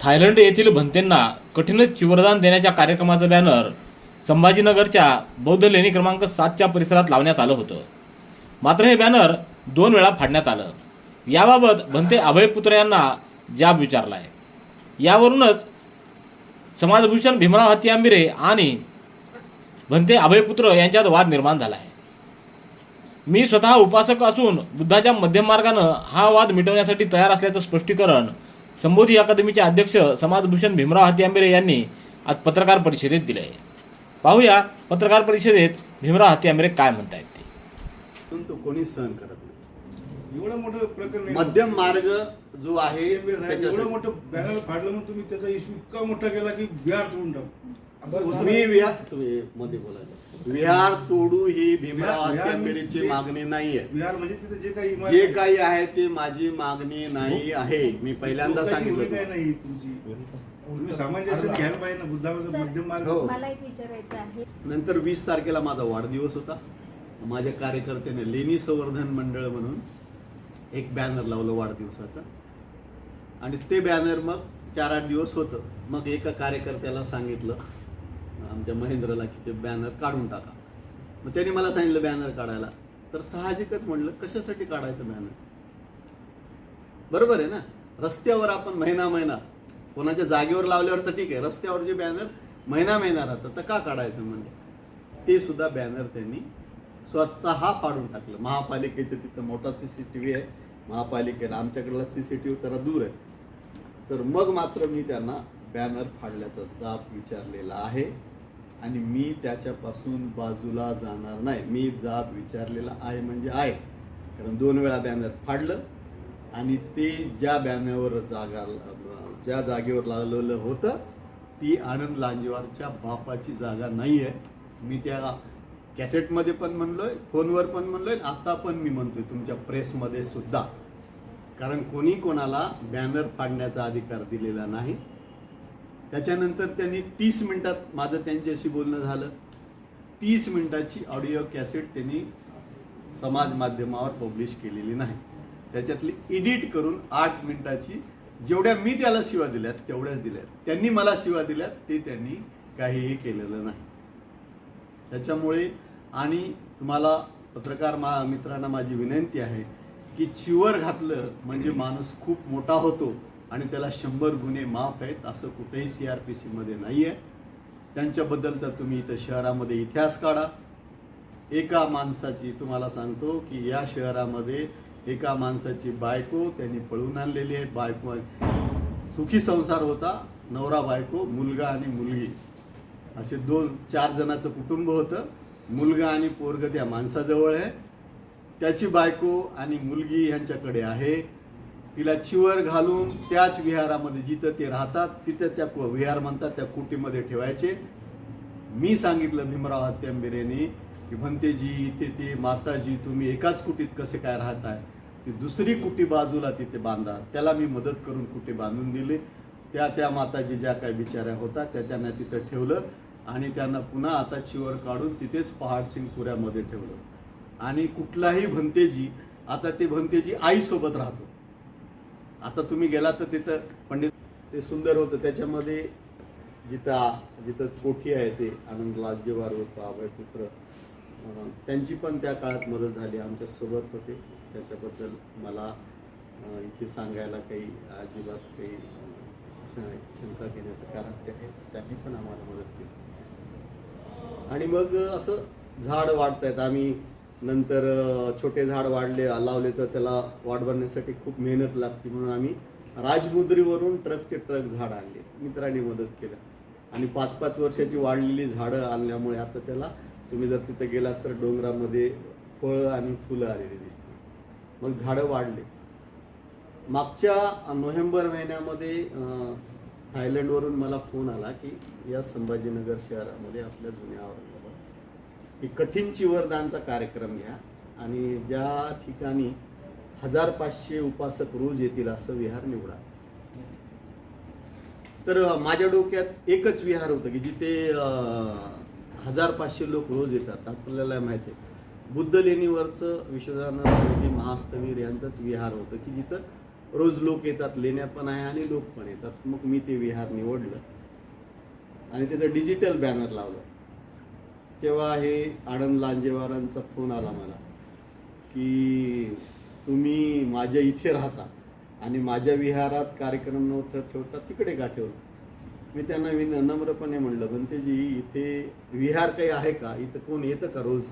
Thailand येथील भंतेंना कठीणच चिवरदान देण्याच्या कार्यक्रमाचं बॅनर संभाजीनगरच्या बौद्ध लेणी क्रमांक सातच्या परिसरात लावण्यात आलं होतं. मात्र हे बॅनर दोन वेळा फाडण्यात आलं. याबाबत भंते अभयपुत्र यांना जाब विचारला आहे यावरूनच समाजभूषण भीमराव हत्ती आणि भंते अभयपुत्र यांच्यात वाद निर्माण झाला आहे मी स्वतः उपासक असून बुद्धाच्या मध्यम मार्गानं हा वाद मिटवण्यासाठी तयार असल्याचं स्पष्टीकरण संबोधी अकादमीचे अध्यक्ष समाजभूषण भीमराव हत्ती आंबेरे यांनी आज पत्रकार परिषदेत दिले आहे. पाहूया पत्रकार परिषदेत भीमराव हत्ती आंबेरे काय म्हणतायत ते. पण तो कोणीच सहन करत नाही. एवढं मोठं प्रकरण आहे. मध्यम मार्ग जो आहे एवढं त्याच्यासाठी. मोठं बॅनर फाडलं म्हणून तुम्ही त्याचा इश्यू इतका मोठा केला की बिहार तोडून टाकू. असं होतं. मी विहार तुम्ही मध्ये बोलायला. विहार तोडू ही भीमराव विहार- विहार means मागणी नाहीये. बिहार म्हणजे तिथे जे काही इमारत जे आहे, काही आहे ते माझी मागणी नाही आहे. मी पहिल्यांदा लोकांची सांगितलं भूमिका. नाही तुमची. तुम्ही सामंजस्य घ्यायला पाहिजे ना सर, मध्यम मार्ग हो. मला एक विचारायचं आहे. नंतर वीस तारखेला माझा वाढदिवस होता. माझ्या कार्यकर्त्याने लेणी संवर्धन मंडळ म्हणून एक बॅनर लावलं वाढदिवसाचं. आणि ते बॅनर मग चार आठ दिवस होतं. मग एका कार्यकर्त्याला सांगितलं आमच्या महेंद्रला की ते बॅनर काढून टाका. मग त्यांनी मला सांगितलं बॅनर काढायला. तर साहजिकच म्हणलं कशासाठी काढायचं बॅनर बरोबर आहे ना? रस्त्यावर आपण महिना महिना कोणाच्या जागेवर लावल्यावर तर ठीक आहे रस्त्यावर जे बॅनर महिना महिना राहतं तर का काढायचं म्हणजे ते सुद्धा बॅनर त्यांनी स्वतः फाडून टाकलं. महापालिकेचं तिथं मोठा सी सी टी व्ही आहे. महापालिकेला आमच्याकडला सी सी टी व्ही जरा दूर आहे. तर मग मात्र मी त्यांना बॅनर फाडल्याचा जाब विचारलेला आहे. आणि मी त्याच्यापासून बाजूला जाणार नाही. मी जाब विचारलेला आहे म्हणजे आहे. कारण दोन वेळा बॅनर फाडलं आणि ते ज्या बॅनरवर जागा ज्या जागेवर लावलेलं होतं ती आनंद लांजेवारच्या बापाची जागा नाही आहे मी त्या कॅसेटमध्ये पण म्हणलो आहे फोनवर पण म्हणलो आहे आत्ता पण मी म्हणतोय तुमच्या प्रेसमध्ये सुद्धा. कारण कोणी कोणाला बॅनर फाडण्याचा अधिकार दिलेला नाही. त्याच्यानंतर त्यांनी तीस मिनिटात माझं त्यांच्याशी बोलणं झालं. तीस मिनिटाची ऑडिओ कॅसेट त्यांनी समाज माध्यमावर पब्लिश केलेली नाही. त्याच्यातली एडिट करून आठ मिनिटाची जेवढ्या मी त्याला शिवा दिल्यात तेवढ्याच दिल्यात. त्यांनी मला शिवा दिल्यात ते त्यांनी काहीही केलेलं नाही. त्याच्यामुळे आणि तुम्हाला पत्रकार मा मित्रांना माझी विनंती आहे की चिवर घातलं म्हणजे माणूस खूप मोठा होतो. आणि त्याला शंभर गुन्हे माफ आहेत असं कुठेही सी आर पी सीमध्ये नाही आहे त्यांच्याबद्दल तर तुम्ही इथं शहरामध्ये इतिहास काढा. एका माणसाची तुम्हाला सांगतो की या शहरामध्ये एका माणसाची बायको त्यांनी पळून आणलेली आहे. बायको सुखी संसार होता. नवरा बायको मुलगा आणि मुलगी. असे दोन चार जणाचं कुटुंब होतं. मुलगा आणि पोरग त्या माणसाजवळ आहे. त्याची बायको आणि मुलगी ह्यांच्याकडे आहे. तिला चिवर घालून त्याच विहारामध्ये जिथं ते राहतात तिथं त्या विहार म्हणतात त्या कुटीमध्ये ठेवायचे. मी सांगितलं भीमराव हत्यांबिरेने की भंतेजी इथे ते माताजी तुम्ही एकाच कुटीत कसे काय राहताय? ती दुसरी कुटी बाजूला तिथे बांधा. त्याला मी मदत करून कुटी बांधून दिली. त्या त्या माताजी ज्या काय बिचाऱ्या होत्या त्या त्यांना तिथं ठेवलं आणि त्यांना पुन्हा आता चिवर काढून तिथेच पहाडसिंग पुऱ्यामध्ये ठेवलं. आणि कुठलाही भंतेजी आता ते भंतेजी आईसोबत राहतो. आता तुम्ही गेला तर तिथं पंडित ते सुंदर होतं. त्याच्यामध्ये जिथं जिथं कोठी आहे ते आनंद लाजेवार होतं अभयपुत्र त्यांची पण त्या काळात मदत झाली आमच्यासोबत होते. त्याच्याबद्दल मला इथे सांगायला काही अजिबात काही शंका घेण्याचं कारण ते आहे. त्यांनी पण आम्हाला मदत केली. आणि मग असं झाड वाढत आहेत आम्ही नंतर छोटे झाड वाढले लावले तर त्याला वाढ भरण्यासाठी खूप मेहनत लागते म्हणून आम्ही राजमुद्रीवरून ट्रकचे ट्रक झाड आणले मित्रांनी मदत केलं. आणि पाच पाच वर्षाची वाढलेली झाडं आणल्यामुळे आता त्याला तुम्ही जर तिथे गेलात तर डोंगरामध्ये फळं आणि फुलं आलेली दिसतील. मग झाडं वाढले. मागच्या नोव्हेंबर महिन्यामध्ये थायलंडवरून मला फोन आला की या संभाजीनगर शहरामध्ये आपल्या जुन्या की कठीण चिवरदानचा कार्यक्रम घ्या आणि ज्या ठिकाणी हजार पाचशे उपासक रोज येतील असं विहार निवडा. तर माझ्या डोक्यात एकच विहार होतं की जिथे हजार पाचशे लोक रोज येतात. आपल्याला माहिती आहे. बुद्ध लेणीवरचं विश्वनाथ महास्तवीर यांचंच विहार होतं की जिथं रोज लोक येतात लेण्या पण आहे आणि लोक पण येतात. मग मी ते विहार निवडलं आणि त्याचं डिजिटल बॅनर लावलं. तेव्हा हे आनंद लांजेवारांचा फोन आला मला की तुम्ही माझ्या इथे राहता आणि माझ्या विहारात कार्यक्रम नव्हतं ठेवता तिकडे का ठेवलं? मी त्यांना विन नम्रपणे म्हणलं भंतेजी इथे विहार काही आहे का? इथं कोण येतं का रोज?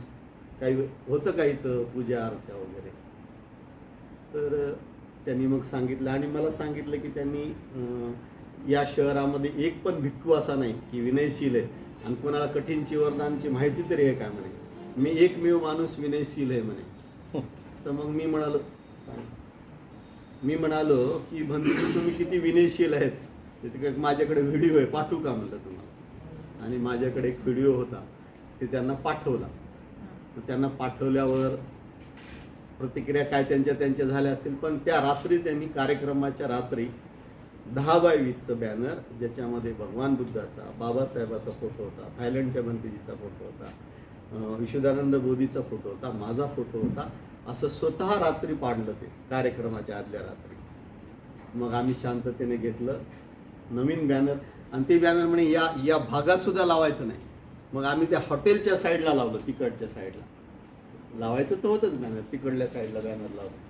काही होतं का इथं पूजा अर्चा वगैरे? तर त्यांनी मग सांगितलं आणि मला सांगितलं की त्यांनी या शहरामध्ये एक पण भिक्खू असा नाही की विनयशील आहे. आणि कोणाला कठीणची वरदानची माहिती तरी आहे का म्हणे? मी एकमेव माणूस विनयशील आहे म्हणे. तर मग मी म्हणालो मी म्हणालो की भंती तुम्ही किती विनयशील आहेत. ते माझ्याकडे व्हिडिओ आहे पाठवू का म्हणलं तुम्हाला? आणि माझ्याकडे एक व्हिडिओ होता ते त्यांना पाठवला. त्यांना पाठवल्यावर प्रतिक्रिया काय त्यांच्या त्यांच्या झाल्या असतील पण त्या रात्री त्यांनी कार्यक्रमाच्या रात्री दहा बाय वीसचं बॅनर ज्याच्यामध्ये भगवान बुद्धाचा बाबासाहेबाचा फोटो होता थायलंडच्या भंतीजीचा फोटो होता विश्वदानंद बोधीचा फोटो होता माझा फोटो होता असं स्वतः रात्री पाडलं ते कार्यक्रमाच्या आदल्या रात्री. मग आम्ही शांततेने घेतलं नवीन बॅनर आणि ते बॅनर म्हणे या या भागात सुद्धा लावायचं नाही. मग आम्ही त्या हॉटेलच्या साईडला लावलं तिकडच्या साईडला लावायचं तर होतंच बॅनर तिकडल्या साईडला बॅनर लावलं.